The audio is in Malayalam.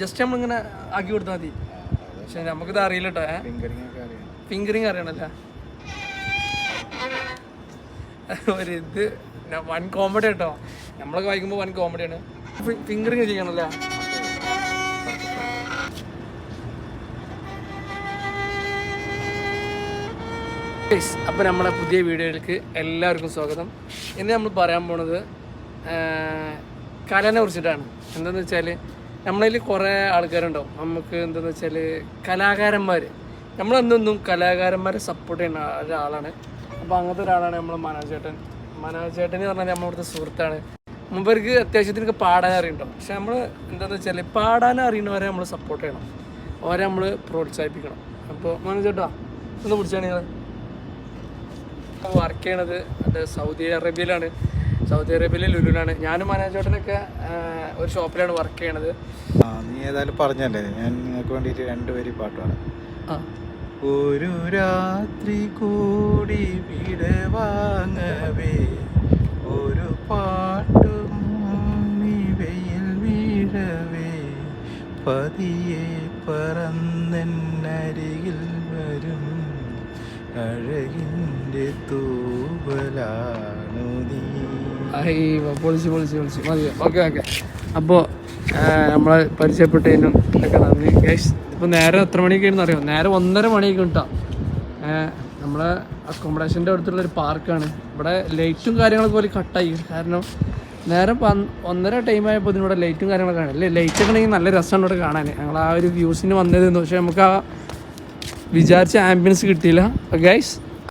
ജസ്റ്റ് നമ്മളിങ്ങനെ ആക്കി കൊടുത്താൽ മതി. പക്ഷെ നമുക്കിത് അറിയില്ല കേട്ടോ ഫിംഗറിങ് അറിയണല്ലേ? ഒരു ഇത് വൺ കോമഡി കേട്ടോ നമ്മളൊക്കെ വായിക്കുമ്പോൾ വൺ കോമഡിയാണ് ഫിംഗറിങ് ചെയ്യണല്ലേ? അപ്പോൾ നമ്മളെ പുതിയ വീഡിയോയിലേക്ക് എല്ലാവർക്കും സ്വാഗതം. ഇന്ന് നമ്മൾ പറയാൻ പോണത് കലനെ കുറിച്ചിട്ടാണ്. എന്താണെന്ന് വെച്ചാൽ നമ്മളതിൽ കുറേ ആൾക്കാരുണ്ടാവും. നമുക്ക് എന്താണെന്ന് വെച്ചാൽ കലാകാരന്മാർ നമ്മളെന്തൊന്നും കലാകാരന്മാരെ സപ്പോർട്ട് ചെയ്യുന്ന ഒരാളാണ്. അപ്പോൾ അങ്ങനത്തെ ഒരാളാണ് നമ്മൾ മനോജേട്ടൻ മനോജേട്ടൻ എന്ന് പറഞ്ഞാൽ നമ്മളിവിടുത്തെ സുഹൃത്താണ്. മുമ്പർക്ക് അത്യാവശ്യത്തിനൊക്കെ പാടാൻ അറിയണ്ടോ പക്ഷെ നമ്മൾ എന്താണെന്ന് വെച്ചാൽ പാടാൻ അറിയുന്നവരെ നമ്മൾ സപ്പോർട്ട് ചെയ്യണം. അവരെ നമ്മൾ പ്രോത്സാഹിപ്പിക്കണം. അപ്പോൾ മനോജേട്ടാ ഒന്ന് പിടിച്ചാണ് വർക്ക് ചെയ്യണത് അത് സൗദി അറേബ്യയിലാണ്. സൗദി അറേബ്യയിലെ ലുലുലാണ് ഞാനും മനോജോട്ടനൊക്കെ ഒരു ഷോപ്പിലാണ് വർക്ക് ചെയ്യണത്. നീ ഏതായാലും പറഞ്ഞല്ലേ? ഞാൻ നിങ്ങൾക്ക് വേണ്ടിയിട്ട് രണ്ടുപേരും പാട്ട് പാടാം. ഒരു രാത്രി കൂടി വിടവാങ്ങവേ ഒരു പാട്ടും വെയിൽ വീഴവേ. പതിയെ പറന്നരികിൽ വരും. അഴകിന്റെ തൂവലാ പൊളിച്ച് അപ്പോൾ നമ്മളെ പരിചയപ്പെട്ടതിനും ഒക്കെ നന്ദി. ഗൈസ് ഇപ്പോൾ നേരെ എത്ര മണിയൊക്കെയാണെന്ന് അറിയാം? നേരെ ഒന്നര മണിയൊക്കെ കിട്ടാം നമ്മളെ അക്കോമഡേഷന്റെ അടുത്തുള്ള ഒരു പാർക്കാണ്. ഇവിടെ ലൈറ്റും കാര്യങ്ങളൊക്കെ പോലെ കട്ടായി. കാരണം നേരെ ഒന്നര ടൈം ആയപ്പോൾ ഇതിനൂടെ ലൈറ്റും കാര്യങ്ങളൊക്കെ കാണാം. അല്ലേ? ലൈറ്റ് ഒക്കെ ഉണ്ടെങ്കിൽ നല്ല രസമാണ് ഇവിടെ കാണാൻ ഞങ്ങൾ ആ ഒരു വ്യൂസിന് വന്നതെന്ന് പക്ഷേ നമുക്ക് ആ വിചാരിച്ച ആംബിയൻസ് കിട്ടിയില്ല. ഗൈസ്